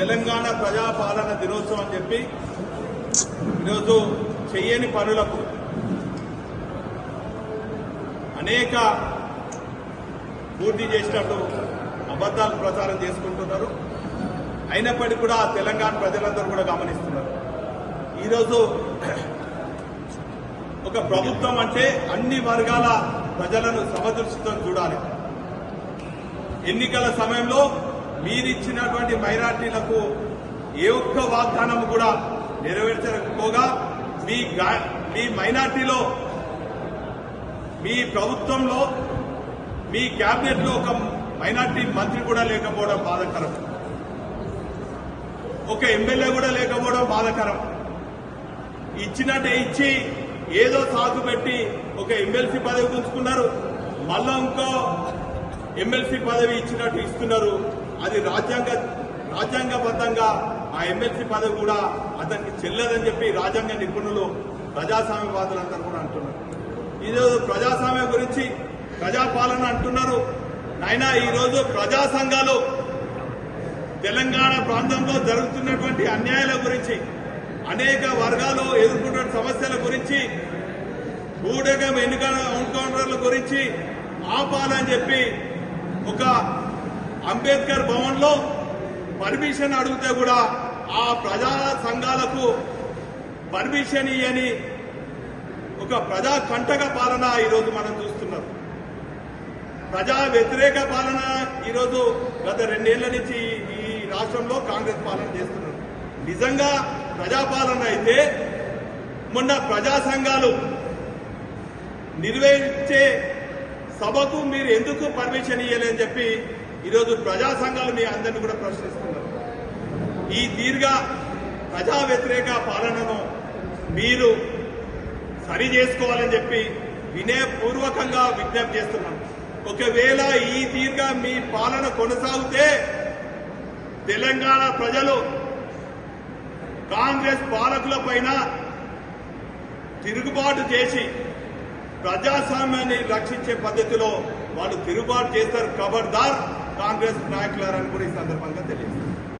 తెలంగాణ ప్రజాపాలన దినోత్సవం అని చెప్పి ఈరోజు చెయ్యని పనులకు అనేక పూర్తి చేసినట్టు అబద్ధాలు ప్రచారం చేసుకుంటున్నారు. అయినప్పటికీ కూడా తెలంగాణ ప్రజలందరూ కూడా గమనిస్తున్నారు. ఈరోజు ఒక ప్రభుత్వం అంటే అన్ని వర్గాల ప్రజలను సమదృష్టితో చూడాలి. ఎన్నికల సమయంలో మీరిచ్చినటువంటి మైనార్టీలకు ఏ ఒక్క వాగ్దానం కూడా నెరవేర్చకపోగా మీ మీ మైనార్టీలో మీ ప్రభుత్వంలో మీ క్యాబినెట్లో లో ఒక మైనార్టీ మంత్రి కూడా లేకపోవడం బాధాకరం. ఒక ఎమ్మెల్యే కూడా లేకపోవడం బాధాకరం. ఇచ్చినట్టే ఇచ్చి ఏదో సాగు పెట్టి ఒక ఎమ్మెల్సీ పదవి పుంచుకున్నారు మళ్ళా ఇంకో ఎమ్మెల్సీ పదవి ఇచ్చినట్టు ఇస్తున్నారు. అది రాజ్యాంగ రాజ్యాంగబద్ధంగా ఆ ఎమ్మెల్సీ పదవి కూడా అతనికి చెల్లదని చెప్పి రాజ్యాంగ నిపుణులు ప్రజాస్వామ్యవాదులందరూ కూడా అంటున్నారు. ఈరోజు ప్రజాస్వామ్యం గురించి ప్రజాపాలన అంటున్నారు. నాయనా ఈరోజు ప్రజా సంఘాలు తెలంగాణ ప్రాంతంలో జరుగుతున్నటువంటి అన్యాయాల గురించి అనేక వర్గాలు ఎదుర్కొంటున్న సమస్యల గురించి ఊడగం ఎన్నికల ఎన్కౌంటర్ల గురించి ఆపాలని చెప్పి ఒక అంబేద్కర్ భవన్లో పర్మిషన్ అడిగితే కూడా ఆ ప్రజా సంఘాలకు పర్మిషన్ ఇయని ఒక ప్రజా కంటక పాలన ఈరోజు మనం చూస్తున్నాం. ప్రజా వ్యతిరేక పాలన ఈరోజు గత రెండేళ్ళ నుంచి ఈ- ఈ రాష్ట్రంలో కాంగ్రెస్ పాలన చేస్తున్నారు. నిజంగా ప్రజాపాలన అయితే మొన్న ప్రజా సంఘాలు నిర్వహించే సభకు మీరు ఎందుకు పర్మిషన్ ఇవ్వలేని చెప్పి ఈరోజు ప్రజా సంఘాలు మీ అందరిని కూడా ప్రశ్నిస్తున్నారు. ఈ దీర్ఘ ప్రజా వ్యతిరేక పాలనను మీరు సరి చేసుకోవాలని చెప్పి వినయపూర్వకంగా విజ్ఞప్తి చేస్తున్నాం. ఒకవేళ ఈ దీర్ఘ మీ పాలన కొనసాగితే తెలంగాణ ప్రజలు కాంగ్రెస్ పాలకుల పైన తిరుగుబాటు చేసి ప్రజాస్వామ్యాన్ని రక్షించే పద్ధతిలో వాళ్ళు తిరుగుబాటు చేస్తారు. ఖబర్దార్ కాంగ్రెస్ నాయకులారని కూడా ఈ సందర్భంగా తెలియజేస్తారు